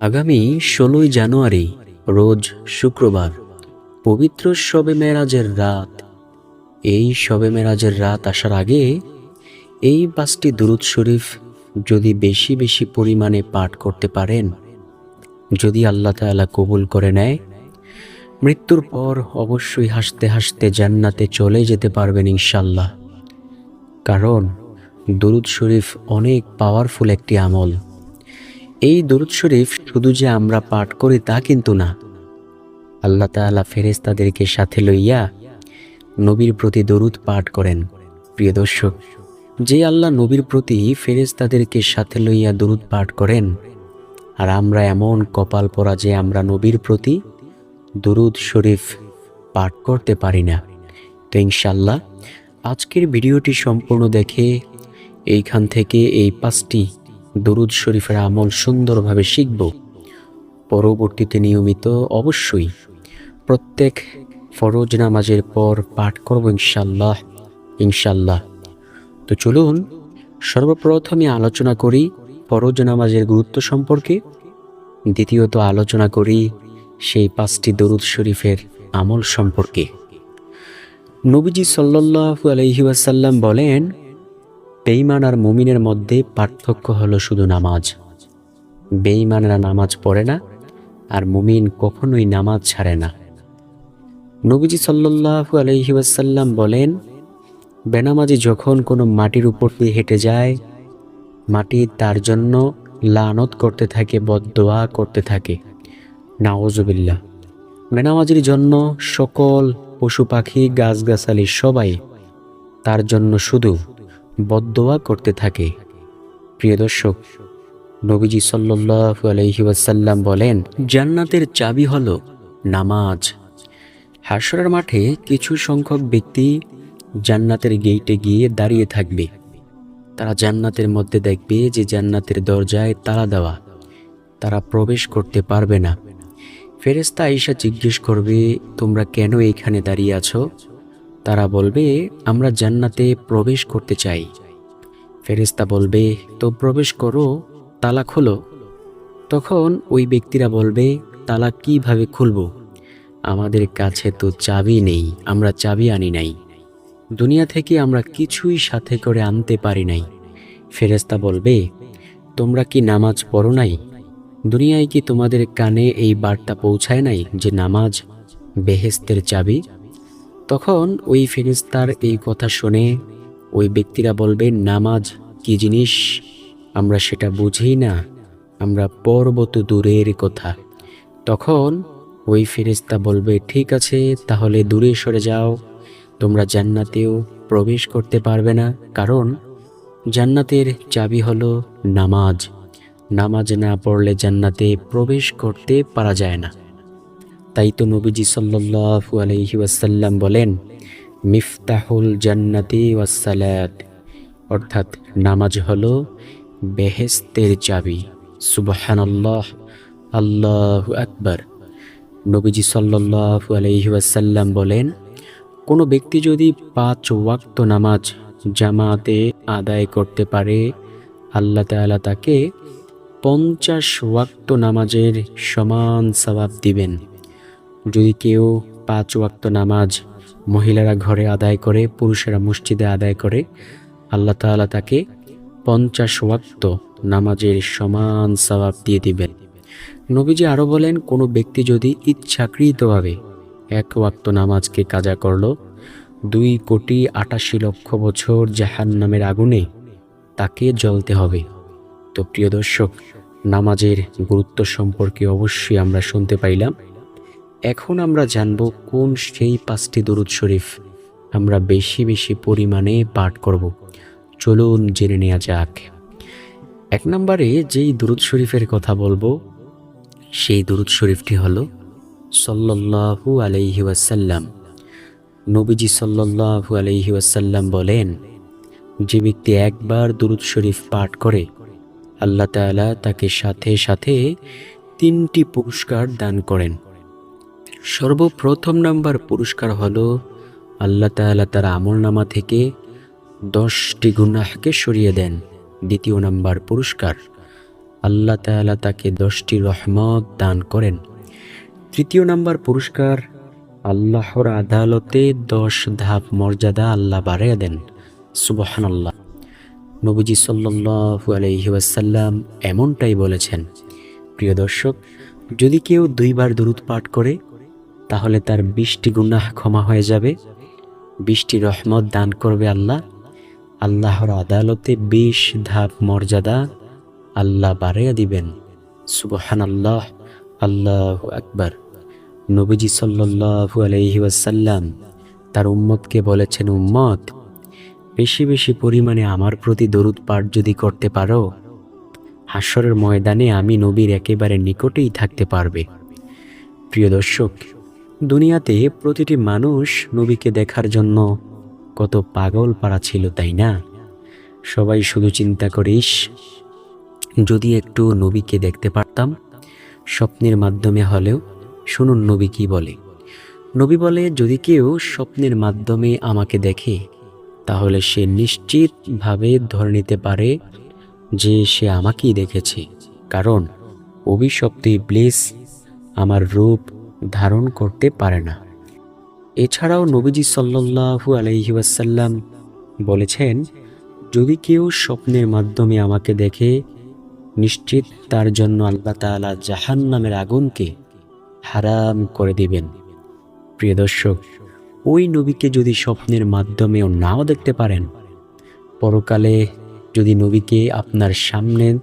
আগামী ষোলোই জানুয়ারি, রোজ শুক্রবার, পবিত্র শবে মেরাজের রাত। এই শবে মেরাজের রাত আসার আগে এই পাঁচটি দুরুদ শরীফ যদি বেশি বেশি পরিমাণে পাঠ করতে পারেন, যদি আল্লাহ তাআলা কবুল করে নেয়, মৃত্যুর পর অবশ্যই হাসতে হাসতে জান্নাতে চলে যেতে পারবেন ইনশাল্লাহ কারণ দুরুদ শরীফ অনেক পাওয়ারফুল একটি আমল। এই দরুদ শরীফ শুধু যে আমরা পাঠ করি তা কিন্তু না। আল্লাহ তাআলা ফেরেশতাদেরকে সাথে লইয়া নবীর প্রতি দরুদ পাঠ করেন। প্রিয় দর্শক, যে আল্লাহ নবীর প্রতি ফেরেশতাদেরকে সাথে লইয়া দরুদ পাঠ করেন, আর আমরা এমন কপাল পরা যে আমরা নবীর প্রতি দরুদ শরীফ পাঠ করতে পারি না। তো ইনশাল্লাহ আজকের ভিডিওটি সম্পূর্ণ দেখে এইখান থেকে এই পাঁচটি দরুদ শরীফের আমল সুন্দরভাবে শিখব। পরবর্তীতে নিয়মিত অবশ্যই প্রত্যেক ফরজ নামাজের পর পাঠ করব ইনশাল্লাহ ইনশাল্লাহ তো চলুন সর্বপ্রথমে আলোচনা করি ফরজ নামাজের গুরুত্ব সম্পর্কে। দ্বিতীয়ত আলোচনা করি সেই পাঁচটি দরুদ শরীফের আমল সম্পর্কে। নবীজি সাল্লাল্লাহু আলাইহি ওয়াসাল্লাম বলেন বেঈমান আর মুমিনের মধ্যে পার্থক্য হলো শুধু নামাজ। বেঈমানরা নামাজ পড়ে না আর মুমিন কখনোই নামাজ ছাড়ে না। নবীজি সাল্লাল্লাহু আলাইহি ওয়াসাল্লাম বলেন, বেনামাজি যখন কোনো মাটির উপর দিয়ে হেঁটে যায়, মাটি তার জন্য লানত করতে থাকে, বদদোয়া করতে থাকে। নাওজবিল্লা বেনামাজির জন্য সকল পশু পাখি, গাছগাছালি সবাই তার জন্য শুধু বদদোয়া করতে থাকে। প্রিয় দর্শক, নবীজি সাল্লাল্লাহু আলাইহি ওয়াসাল্লাম বলেন, জান্নাতের চাবি হলো নামাজ। হাসরের মাঠে কিছু সংখ্যক ব্যক্তি জান্নাতের গেইটে গিয়ে দাঁড়িয়ে থাকবে। তারা জান্নাতের মধ্যে দেখবে যে জান্নাতের দরজায় তালা দেওয়া। তারা প্রবেশ করতে পারবে না। ফেরেস্তা আইসা জিজ্ঞেস করবে, তোমরা কেন এইখানে দাঁড়িয়ে আছো? তারা বলবে, আমরা জান্নাতে প্রবেশ করতে চাই। ফেরেস্তা বলবে, তো প্রবেশ করো তালা খোলো তখন ওই ব্যক্তিরা বলবে তালা কীভাবে খুলব? আমাদের কাছে তো চাবি নেই, আমরা চাবি আনি নাই। দুনিয়া থেকে আমরা কিছুই সাথে করে আনতে পারি নাই। ফেরেস্তা বলবে, তোমরা কি নামাজ পড়ো নাই? দুনিয়ায় কি তোমাদের কানে এই বার্তা পৌঁছায় নাই যে নামাজ বেহেস্তের চাবি? তখন ওই ফেরেস্তার এই কথা শুনে ওই ব্যক্তিরা বলবে, নামাজ কি জিনিস? আমরা সেটা বুঝি না। আমরা পর্বত দূরের কথা। তখন ওই ফেরেস্তা বলবে, ঠিক আছে, তাহলে দূরে সরে যাও। তোমরা জান্নাতেও প্রবেশ করতে পারবে না। কারণ জান্নাতের চাবি হলো নামাজ। নামাজ না পড়লে জান্নাতে প্রবেশ করতে পারা যায় না। তাই তো নবীজি সাল্লাল্লাহু আলাইহি ওয়াসাল্লাম বলেন, মিফতাহুল জান্নাতি ওয়াসালাত অর্থাৎ নামাজ হলো বেহেস্তের চাবি। সুবহানাল্লাহ, আল্লাহ আকবার। নবীজি সাল্লাল্লাহু আলাইহি ওয়াসাল্লাম বলেন, কোনো ব্যক্তি যদি পাঁচ ওয়াক্ত নামাজ জামাতে আদায় করতে পারে, আল্লাহ তাআলা তাকে পঞ্চাশ ওয়াক্ত নামাজের সমান সবাব দিবেন। যদি কেউ পাঁচ ওয়াক্ত নামাজ মহিলারা ঘরে আদায় করে, পুরুষেরা মসজিদে আদায় করে, আল্লাহ তাআলা তাকে পঞ্চাশ ওয়াক্ত নামাজের সমান সবাব দিয়ে দিবেন। নবীজি আরও বলেন, কোনো ব্যক্তি যদি ইচ্ছাকৃতভাবে এক ওয়াক্ত নামাজকে কাজা করল, দুই কোটি আটাশি লক্ষ বছর জাহান নামের আগুনে তাকে জ্বলতে হবে। তো প্রিয় দর্শক, নামাজের গুরুত্ব সম্পর্কে অবশ্যই আমরা শুনতে পাইলাম। এখন আমরা জানব কোন সেই পাঁচটি দরুদ শরীফ আমরা বেশি বেশি পরিমাণে পাঠ করব। চলুন জেনে নেওয়া যাক। এক নম্বরে যেই দুরুদ শরীফের কথা বলব, সেই দুরুদ শরীফটি হলো সল্লাল্লাহু আলাইহি ওয়াসাল্লাম। নবীজি সল্লাল্লাহু আলাইহি ওয়াসাল্লাম বলেন, যে ব্যক্তি একবার দুরুদ শরীফ পাঠ করে, আল্লাহ তাআলা তাকে সাথে সাথে তিনটি পুরস্কার দান করেন। সর্বপ্রথম নাম্বার পুরস্কার হলো আল্লাহ তাআলা তার আমলনামা থেকে দশটি গুনাহকে সরিয়ে দেন। দ্বিতীয় নাম্বার পুরস্কার, আল্লাহ তাআলা তাকে দশটি রহমত দান করেন। তৃতীয় নাম্বার পুরস্কার, আল্লাহর আদালতে দশ ধাপ মর্যাদা আল্লাহ বাড়িয়ে দেন। সুবহান আল্লাহ নবীজি আলাইহি ওয়াসাল্লাম এমনটাই বলেছেন, প্রিয় দর্শক, যদি কেউ দুইবার দরুদ পাঠ করে তাহলে তার বিশটি গুনাহ ক্ষমা হয়ে যাবে। বিশটি রহমত দান করবে আল্লাহ। আল্লাহর আদালতে বিশ ধাপ মর্যাদা আল্লাহ বাড়িয়ে দিবেন। সুবহান আল্লাহ আল্লাহ আকবার। নবীজি আলাইহি ওয়াসাল্লাম তার উম্মতকে বলেছেন, উম্মত, বেশি বেশি পরিমাণে আমার প্রতি দরুদ পাঠ যদি করতে পারো হাস্যরের ময়দানে আমি নবীর একেবারে নিকটেই থাকতে পারবে। প্রিয় দর্শক দুনিয়াতে প্রতিটি মানুষ নবীকে দেখার জন্য কত পাগল পাড়া ছিল, তাই না? সবাই শুধু চিন্তা করিস যদি একটু নবীকে দেখতে পারতাম, স্বপ্নের মাধ্যমে হলেও, শুনুন নবী কি বলে। নবী বলে, যদি কেউ স্বপ্নের মাধ্যমে আমাকে দেখে, তাহলে সে নিশ্চিতভাবে ধরে নিতে পারে যে সে আমাকেই দেখেছে। কারণ অভিশপ্ত ইবলিস আমার রূপ ধারণ করতে পারে না। এছাড়াও নবীজি সাল্লাল্লাহু আলাইহি ওয়াসাল্লাম বলেছেন, যদি কেউ স্বপ্নের মাধ্যমে আমাকে দেখে, নিশ্চিত তার জন্য আল্লাহ তালা জাহান নামের আগুনকে হারাম করে দিবেন। প্রিয় দর্শক, ওই নবীকে যদি স্বপ্নের মাধ্যমেও নাও দেখতে পারেন, পরকালে যদি নবীকে আপনার সামনে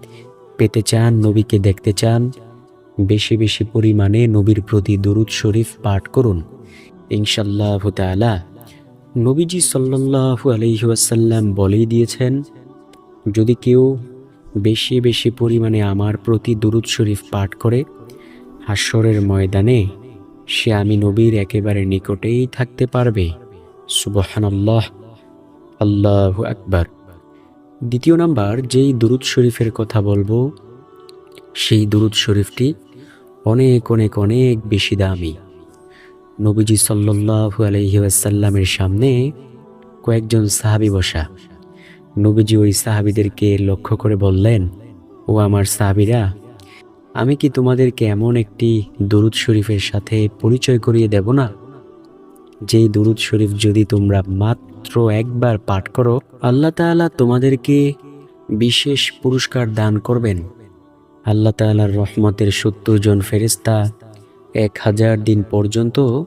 পেতে চান, নবীকে দেখতে চান বেশি বেশি পরিমাণে নবীর প্রতি দরুদ শরীফ পাঠ করুন। ইনশাল্লাহ তাআলা নবীজি সাল্লাল্লাহু আলাইহি ওয়াসাল্লাম বলেই দিয়েছেন, যদি কেউ বেশি বেশি পরিমাণে আমার প্রতি দরুদ শরীফ পাঠ করে হাস্যরের ময়দানে সে আমি নবীর একেবারে নিকটেই থাকতে পারবে। সুবহানাল্লাহ। আল্লাহ আকবার। দ্বিতীয় নাম্বার, যেই দুরুদ শরীফের কথা বলব সেই দুরুদ শরীফটি অনেক অনেক অনেক বেশি দামি। নবীজি সাল্লাল্লাহু আলাইহি ওয়াসাল্লামের সামনে কয়েকজন সাহাবী বসা। নবীজি ওই সাহাবীদেরকে লক্ষ্য করে বললেন, ও আমার সাহাবীরা, আমি কি তোমাদেরকে এমন একটি দরুদ শরীফের সাথে পরিচয় করিয়ে দেব না? যেই দরুদ শরীফ যদি তোমরা মাত্র একবার পাঠ করো, আল্লাহ তোমাদেরকে বিশেষ পুরস্কার দান করবেন। আল্লাহ তাআলার রহমতের সত্তর জন ফেরেস্তা এক হাজার দিন পর্যন্ত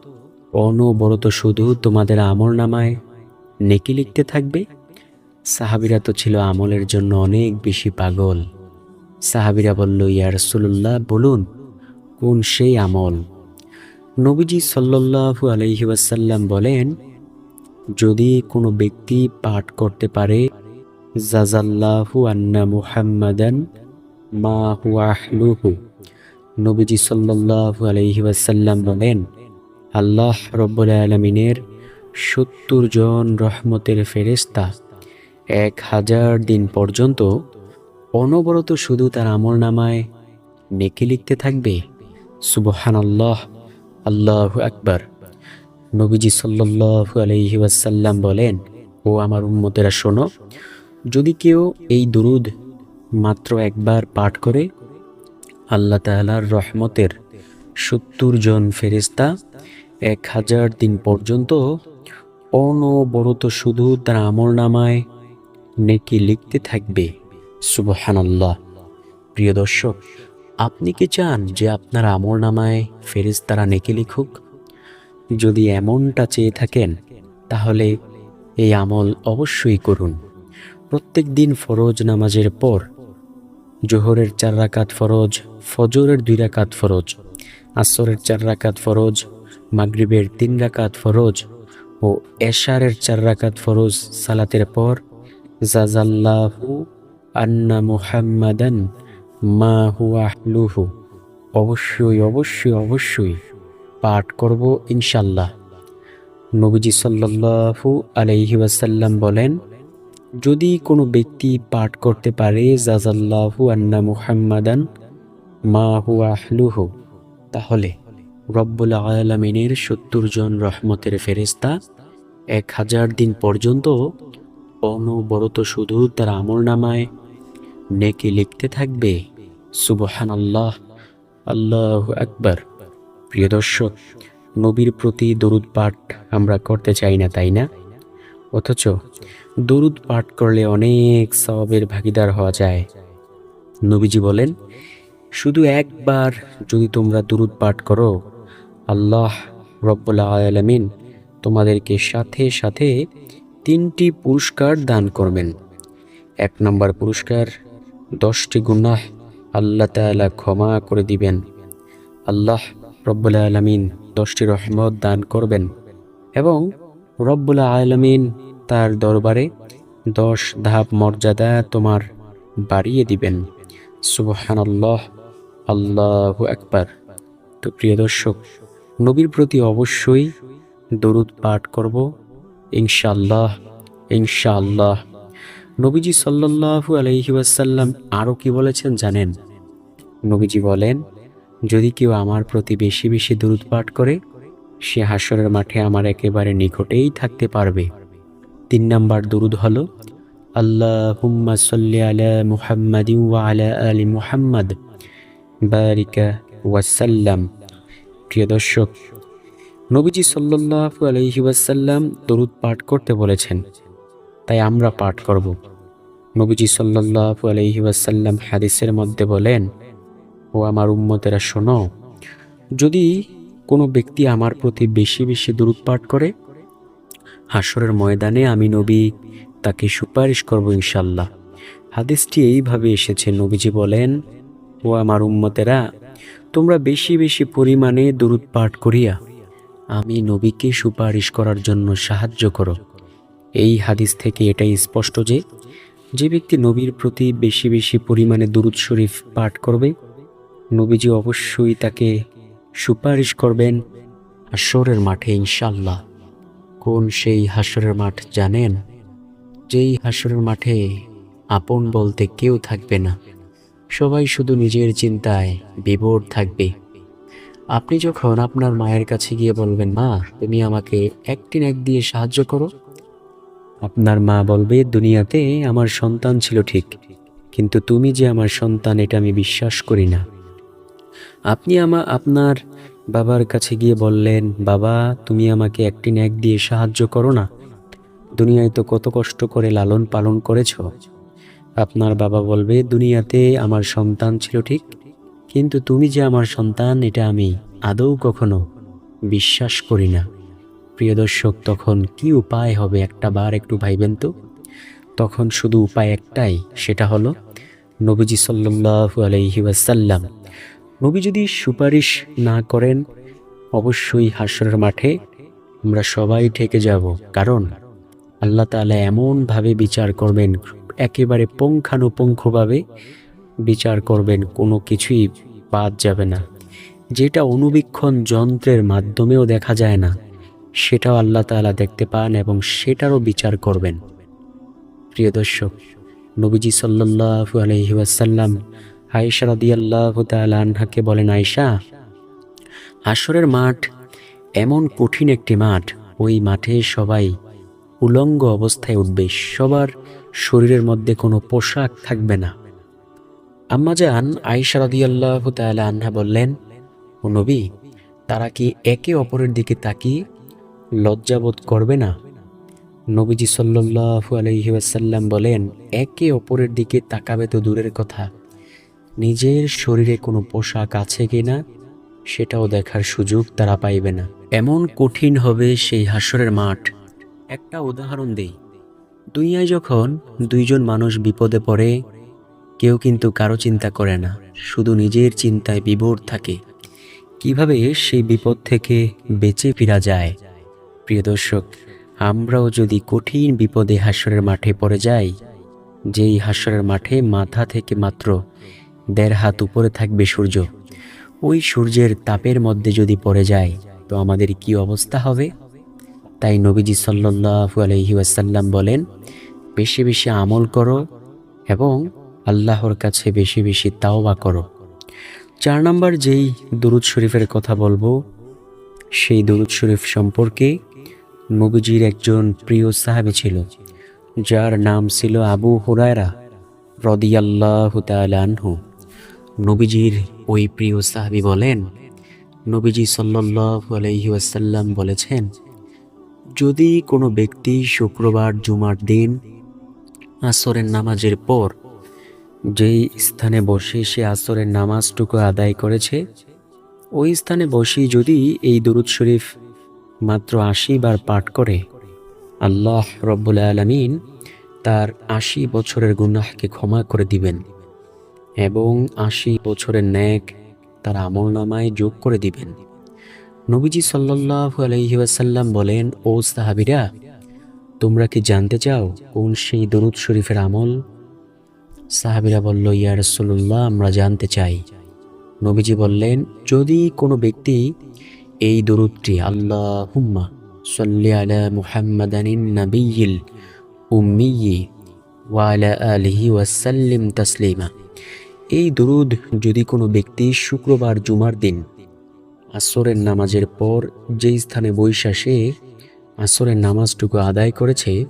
অনবরত শুধু তোমাদের আমল নামায় নেকি লিখতে থাকবে। সাহাবিরা তো ছিল আমলের জন্য অনেক বেশি পাগল। সাহাবিরা বলল, ইয়া রাসূলুল্লাহ, বলুন, কোন সেই আমল? নবীজি সাল্লাল্লাহু আলাইহি ওয়াসাল্লাম বলেন, যদি কোনো ব্যক্তি পাঠ করতে পারে জাজাল্লাহু আন্না মুহাম্মাদান মা নবীজি আলাইহি বলেন, আল্লাহ রব্বুল আলমিনের সত্তর জন রহমতের ফেরেস্তা এক হাজার দিন পর্যন্ত অনবরত শুধু তার আমল নামায় নেকি লিখতে থাকবে। সুবহান আল্লাহ আল্লাহ আকবার। নবীজি সাল্লাল্লাহু আলাইহি ওয়াসাল্লাম বলেন, ও আমার উম্মতেরা শোনো, যদি কেউ এই দুরুদ মাত্র একবার পাঠ করে আল্লাহ তাআলার রহমতের সত্তর জন ফেরেস্তা এক হাজার দিন পর্যন্ত অনবরত শুধু তার আমল নামায় নেকি লিখতে থাকবে। সুবহানাল্লাহ। প্রিয় দর্শক, আপনি কি চান যে আপনার আমল নামায় ফেরেশতারা নেকি লিখুক? যদি এমনটা চেয়ে থাকেন, তাহলে এই আমল অবশ্যই করুন। প্রত্যেক দিন ফরজ নামাজের পর জোহরের চার রাকাত ফরজ, ফজরের দুই রাকাত ফরজ, আসরের চার রাকাত ফরজ, মাগরিবের তিন রাকাত ফরজ ও এশারের চার রাকাত ফরজ সালাতের পর জাজাল্লাহু আন্না মুহাম্মাদান মা হুয়া আহলুহু। অবশ্যই অবশ্যই অবশ্যই পাঠ করব ইনশাল্লাহ নবীজি সাল্লাল্লাহু আলাইহি ওয়াসাল্লাম বলেন যদি কোনো ব্যক্তি পাঠ করতে পারে জাজাল্লাহু আন্না মুহাম্মাদান মা আহলুহু, তাহলে রব্বুল আলমিনের সত্তর জন রহমতের ফেরেস্তা এক হাজার দিন পর্যন্ত অনবরত শুধু তার আমল নামায় নেকি লিখতে থাকবে। সুবহান আল্লাহ আল্লাহ আকবার। প্রিয় দর্শক, নবীর প্রতি দরুদ পাঠ আমরা করতে চাই না, তাই না? অথচ দরুদ পাঠ করলে অনেক সবের ভাগিদার হওয়া যায়। নবীজি বলেন, শুধু একবার যদি তোমরা দরুদ পাঠ করো, আল্লাহ রব্বুল আলমিন তোমাদেরকে সাথে সাথে তিনটি পুরস্কার দান করবেন। এক নম্বর পুরস্কার, দশটি গুনাহ আল্লাহ তাআলা ক্ষমা করে দিবেন। আল্লাহ রব্বুল আলমিন দশটি রহমত দান করবেন এবং রব্বুল আলমিন তার দরবারে দশ ধাপ মর্যাদা তোমার বাড়িয়ে দিবেন। সুবহান আল্লাহ একবার তো প্রিয় দর্শক, নবীর প্রতি অবশ্যই দরুদ পাঠ করব, ইনশাআল্লাহ ইনশাআল্লাহ। নবীজি সাল্লাল্লাহু আলাইহি ওয়াসাল্লাম আরও কি বলেছেন জানেন? নবীজি বলেন, যদি কেউ আমার প্রতি বেশি বেশি দরুদ পাঠ করে, সে হাসরের মাঠে আমার একেবারে নিকটেই থাকতে পারবে। তিন নাম্বার দরুদ হলো আল্লাহ সাল্লি আলা মুহাম্মাদ ওয়া মুহাম্মাদ, বারিকা ওয়াসাল্লাম প্রিয় দর্শক, নবীজি সাল্লাল্লাহু আলাইহি ওয়াসাল্লাম দরুদ পাঠ করতে বলেছেন, তাই আমরা পাঠ করব। নবীজি সাল্লাল্লাহু আলাইহি ওয়াসাল্লাম হাদিসের মধ্যে বলেন, ও আমার উম্মতেরা শোনো, যদি কোনো ব্যক্তি আমার প্রতি বেশি বেশি দরুদ পাঠ করে হাসরের ময়দানে আমি নবী তাকে সুপারিশ করব ইনশাল্লাহ হাদিসটি এইভাবে এসেছে, নবীজি বলেন, ও আমার উম্মতেরা, তোমরা বেশি বেশি পরিমাণে দরুদ পাঠ করিয়া আমি নবীকে সুপারিশ করার জন্য সাহায্য করো। এই হাদিস থেকে এটাই স্পষ্ট যে যে ব্যক্তি নবীর প্রতি বেশি বেশি পরিমাণে দুরুদ শরীফ পাঠ করবে, নবীজি অবশ্যই তাকে সুপারিশ করবেন হাসরের মাঠে ইনশাল্লাহ কোন সেই হাসরের মাঠ জানেন, যেই হাসরের মাঠে আপন বলতে কেউ থাকবে না, সবাই শুধু নিজের চিন্তায় বিভোর থাকবে। আপনি যখন আপনার মায়ের কাছে গিয়ে বলবেন, মা, তুমি আমাকে একটি এক দিয়ে সাহায্য করো। আপনার মা বলবে, দুনিয়াতে আমার সন্তান ছিল ঠিক, কিন্তু তুমি যে আমার সন্তান, এটা আমি বিশ্বাস করি না। আপনি আমা, আপনার বাবার কাছে গিয়ে বললেন, বাবা, তুমি আমাকে একটি ন্যাক দিয়ে সাহায্য করো না। দুনিয়ায় তো কত কষ্ট করে লালন পালন করেছ। আপনার বাবা বলবে, দুনিয়াতে আমার সন্তান ছিল ঠিক, কিন্তু তুমি যে আমার সন্তান, এটা আমি আদৌ কখনো বিশ্বাস করি না। প্রিয় দর্শক, তখন কি উপায় হবে? একটা বার একটু ভাইবেন তো। তখন শুধু উপায় একটাই, সেটা হলো নবীজি আলাইহি ওয়াসাল্লাম নবী যদি সুপারিশ না করেন, অবশ্যই হাসরের মাঠে আমরা সবাই ঠেকে যাব। কারণ আল্লাহ তাআলা এমনভাবে বিচার করবেন, একেবারে পুঙ্খানুপুঙ্খভাবে বিচার করবেন, কোনো কিছুই বাদ যাবে না। যেটা অনুবীক্ষণ যন্ত্রের মাধ্যমেও দেখা যায় না, সেটাও আল্লাহ তাআলা দেখতে পান এবং সেটারও বিচার করবেন। প্রিয় দর্শক, নবীজি সাল্লাল্লাহু আলাইহি ওয়াসাল্লাম আয়েশা রাদিয়াল্লাহু আনহাকে বলেন, আয়েশা আসরের মাঠ এমন কঠিন একটি মাঠ। ওই মাঠে সবাই উলঙ্গ অবস্থায় উঠবে। সবার শরীরের মধ্যে কোনো পোশাক থাকবে না। আম্মাজান আয়েশা রাদিয়াল্লাহু তাআলা আনহা বললেন, ও নবী, তারা কি একে অপরের দিকে তাকিয়ে লজ্জাবোধ করবে না? নবীজি সাল্লাল্লাহু আলাইহি ওয়াসাল্লাম বলেন, একে অপরের দিকে তাকাবে তো দূরের কথা। নিজের শরীরে কোনো পোশাক আছে কিনা সেটাও দেখার সুযোগ তারা পাইবে না। এমন কঠিন হবে সেই হাসরের মাঠ। একটা উদাহরণ দেই। দুনিয়ায় যখন দুইজন মানুষ বিপদে পড়ে, কেউ কিন্তু কারও চিন্তা করে না, শুধু নিজের চিন্তায় বিভোর থাকে। কীভাবে সেই বিপদ থেকে বেঁচে ফিরা যায়? প্রিয় দর্শক, আমরাও যদি কঠিন বিপদে হাসরের মাঠে পড়ে যাই, যেই হাসরের মাঠে মাথা থেকে মাত্র দেড় হাত উপরে থাকবে সূর্য। ওই সূর্যের তাপের মধ্যে যদি পড়ে যায়, তো আমাদের কি অবস্থা হবে? তাই নবীজি সাল্লাল্লাহু আলাইহি ওয়াসাল্লাম বলেন, বেশি বেশি আমল করো এবং আল্লাহর কাছে বেশি বেশি তাওবা করো। চার নাম্বার যেই দুরুদ শরীফের কথা বলব, সেই দুরুদ শরীফ সম্পর্কে নবীজির একজন প্রিয় সাহাবী ছিল, যার নাম ছিল আবু হুরায়রা রদিয়াল্লাহু তাআলা আনহু। নবীজির ওই প্রিয় সাহাবি বলেন, নবীজি সাল্লাল্লাহু আলাইহি ওয়াসাল্লাম বলেছেন, যদি কোনো ব্যক্তি শুক্রবার জুমার দিন আসরের নামাজের পর যেই স্থানে বসে সে আসরের নামাজটুকু আদায় করেছে, ওই স্থানে বসেই যদি এই দরুদ শরীফ মাত্র আশি বার পাঠ করে, আল্লাহ রব্বুল আলমিন তার আশি বছরের গুনাহকে ক্ষমা করে দিবেন। এবং আশি বছরের ন্যাক তার আমল নামায় যোগ করে দিবেন। নবীজি সাল্লাল্লাহু আলাইহি ওয়াসাল্লাম বলেন, ও সাহাবিরা, তোমরা কি জানতে চাও কোন সেই দরুদ শরীফের আমল? সাহাবিরা বলল, ইয়া রাসূলুল্লাহ, আমরা জানতে চাই। নবীজি বললেন, যদি কোনো ব্যক্তি এই দরুদটি আল্লাহ হুম্মা সাল্লি আলা মুহাম্মাদানিন নাবিয়িল উম্মিয়ি ওয়া আলা আলিহি ওয়াসাল্লিম তাসলিমা। এই দরুদ যদি কোনো ব্যক্তি শুক্রবার জুমার দিন আসরের নামাজের পর যেই স্থানে বৈশা সে আসরের নামাজটুকু আদায় করেছে,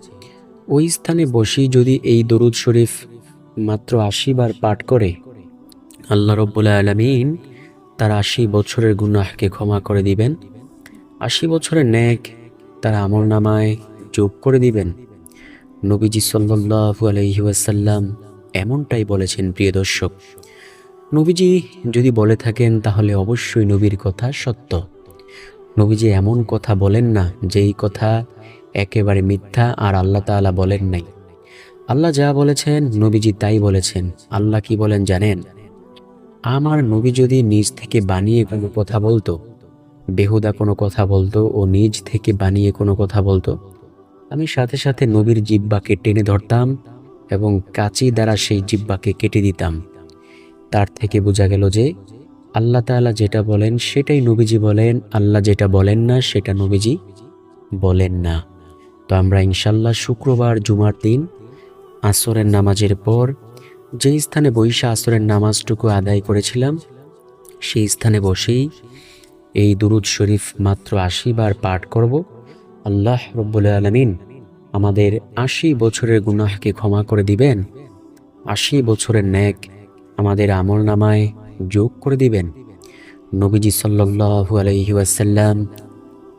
ওই স্থানে বসেই যদি এই দরুদ শরীফ মাত্র আশি বার পাঠ করে, আল্লাহ রব্বুল আলমিন তার আশি বছরের গুনাহকে ক্ষমা করে দিবেন। আশি বছরের ন্যাক তার আমল নামায় যোগ করে দিবেন। নবীজি সাল্লাল্লাহু আলাইহি ওয়াসাল্লাম এমনটাই বলেছেন প্রিয় দর্শক। নবীজি যদি বলে থাকেন, তাহলে অবশ্যই নবীর কথা সত্য। নবীজি এমন কথা বলেন না, যেই কথা একেবারে মিথ্যা আর আল্লাহ তাআলা বলেন নাই। আল্লাহ যা বলেছেন, নবীজি তাই বলেছেন। আল্লাহ কি বলেন জানেন? আমার নবী যদি নিজ থেকে বানিয়ে কোনো কথা বলতো, বেহুদা কোনো কথা বলতো ও নিজ থেকে বানিয়ে কোনো কথা বলতো, আমি সাথে সাথে নবীর জিব্বাকে টেনে ধরতাম এবং কাঁচি দ্বারা সেই জিব্বাকে কেটে দিতাম। তার থেকে বোঝা গেল যে আল্লাহ তাআলা যেটা বলেন সেটাই নবীজি বলেন, আল্লাহ যেটা বলেন না সেটা নবীজি বলেন না। তো আমরা ইনশাল্লাহ শুক্রবার, জুমার দিন আসরের নামাজের পর যেই স্থানে বৈশা আসরের নামাজটুকু আদায় করেছিলাম, সেই স্থানে বসেই এই দুরুদ শরীফ মাত্র আশি বার পাঠ করব। আল্লাহ রব্বুল আলমিন আমাদের আশি বছরের গুনাহকে ক্ষমা করে দিবেন। আশি বছরের ন্যাক আমাদের আমল নামায় যোগ করে দিবেন। নবীজি সাল্লাল্লাহু আলাইহি ওয়াসাল্লাম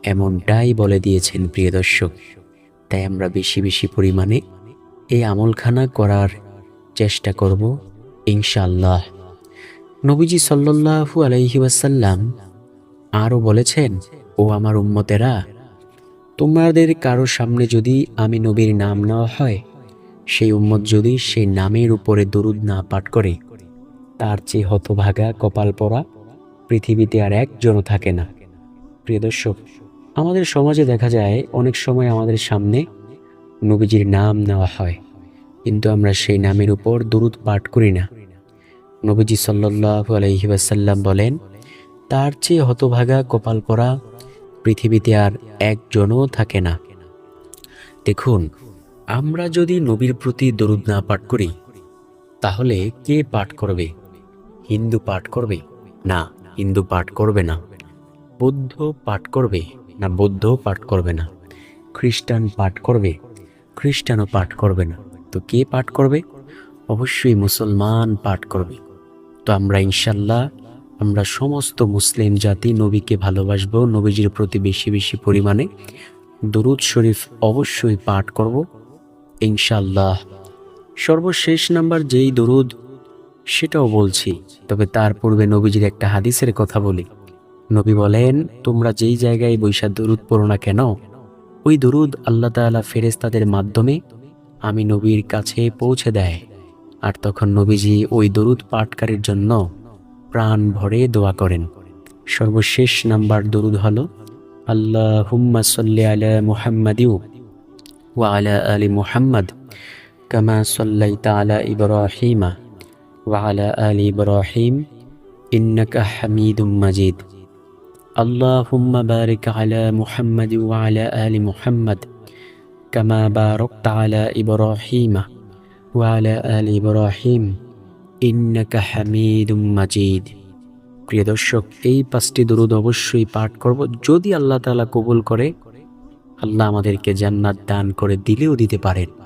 এমনটাই বলে দিয়েছেন, প্রিয় দর্শক। তাই আমরা বেশি বেশি পরিমাণে এই আমলখানা করার চেষ্টা করব, ইনশাআল্লাহ। নবীজি সাল্লাল্লাহু আলাইহি ওয়াসাল্লাম আরও বলেছেন, ও আমার উম্মতেরা তোমাদের কারও সামনে যদি আমি নবীর নাম নেওয়া হয়, সেই উম্মত যদি সেই নামের উপরে দরুদ না পাঠ করে, তার চেয়ে হতভাগা কপাল পরা পৃথিবীতে আর একজনও থাকে না। প্রিয় দর্শক, আমাদের সমাজে দেখা যায়, অনেক সময় আমাদের সামনে নবীজির নাম নেওয়া হয়, কিন্তু আমরা সেই নামের উপর দরুদ পাঠ করি না। নবীজি সাল্লাল্লাহু আলাইহি ওয়াসাল্লাম বলেন, তার চেয়ে হতভাগা কপাল পরা পৃথিবীতে আর একজনও থাকে না। দেখুন, আমরা যদি নবীর প্রতি দরুদ না পাঠ করি, তাহলে কে পাঠ করবে? হিন্দু পাঠ করবে? না, হিন্দু পাঠ করবে না। বৌদ্ধ পাঠ করবে? না, বৌদ্ধ পাঠ করবে না। খ্রিস্টান পাঠ করবে? খ্রিস্টানও পাঠ করবে না। তো কে পাঠ করবে? অবশ্যই মুসলমান পাঠ করবে। তো আমরা ইনশাল্লাহ আমরা সমস্ত মুসলিম জাতি নবীকে ভালোবাসবো, নবীজির প্রতি বেশি বেশি পরিমাণে। দরুদ শরীফ অবশ্যই পাঠ করব ইনশাল্লাহ সর্বশেষ নাম্বার যেই দরুদ, সেটাও বলছি, তবে তার পূর্বে নবীজির একটা হাদিসের কথা বলি। নবী বলেন, তোমরা যেই জায়গায় বৈশাখ দরুদ পড়ো না কেন, ওই দরুদ আল্লাহ তাআলা ফেরেস্তাদের মাধ্যমে আমি নবীর কাছে পৌঁছে দেয়। আর তখন নবীজি ওই দরুদ পাঠকারীর জন্য প্রাণ ভরে দোয়া করেন সর্বশেষ নাম্বার দরুদ হলো আল্লাহ হুম্মা সাল্লি আলা মুহাম্মাদিউ ওয়া আলা আলি মুহাম্মদ কামা সাল্লাইতা আলা ইব্রাহিমা ওয়া আলা আলি ইব্রাহিম ইন্নাকা হামিদুম মাজিদ اللهم بارك على محمد وعلى آل محمد كما باركت على إبراهيم وعلى آل إبراهيم ইন্নাকা হামিদুম মাজিদ। প্রিয় দর্শক, এই পাঁচটি দরুদ অবশ্যই পাঠ করব। যদি আল্লাহ তালা কবুল করে, আল্লাহ আমাদেরকে জান্নাত দান করে দিলেও দিতে পারেন।